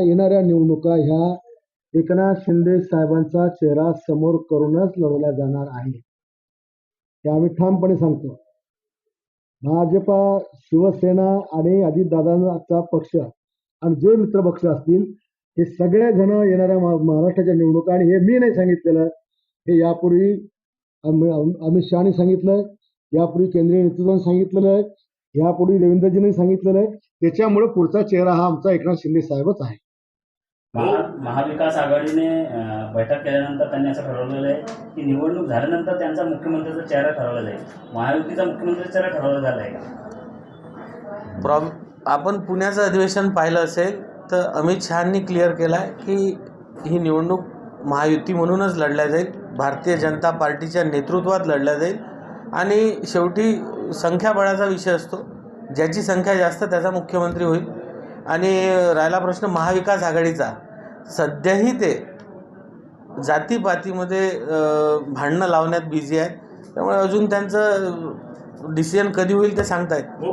येणाऱ्या निवडणुका ह्या एकनाथ शिंदे साहेबांचा चेहरा समोर करूनच लढवल्या जाणार आहे हे आम्ही ठामपणे सांगतो. भाजपा शिवसेना आणि अजितदादांचा पक्ष आणि जे मित्र पक्ष असतील हे सगळे जण येणाऱ्या महाराष्ट्राच्या निवडणुका आणि हे मी नाही सांगितलेलं हे यापूर्वी अमित शहाने सांगितलं यापूर्वी केंद्रीय नेतृत्वाने सांगितलेलं आहे यापूर्वी देवेंद्रजींनी सांगितलेलं आहे त्याच्यामुळे पुढचा चेहरा हा आमचा एकनाथ शिंदे साहेबच आहे. महाविकास आघाडीने बैठक केल्यानंतर त्यांनी असं ठरवलेलं आहे की निवडणूक झाल्यानंतर त्यांचा मुख्यमंत्र्याचा चेहरा ठरवला जाईल महायुतीचा मुख्यमंत्र्याचा चेहरा ठरवला झाला आहे का? प्रॉब आपण पुण्याचं अधिवेशन पाहिलं असेल तर अमित शहानी क्लिअर केला आहे की ही निवडणूक महायुती म्हणूनच लढल्या जाईल भारतीय जनता पार्टीच्या नेतृत्वात लढल्या जाईल आणि शेवटी संख्याबळाचा विषय असतो. ज्याची संख्या जास्त त्याचा मुख्यमंत्री होईल. आणि राहिला प्रश्न महाविकास आघाडीचा. सध्याही ते जातीपातीमध्ये भांडणं लावण्यात बिझी आहेत. त्यामुळे अजून त्यांचं डिसिजन कधी होईल ते सांगता येत हो,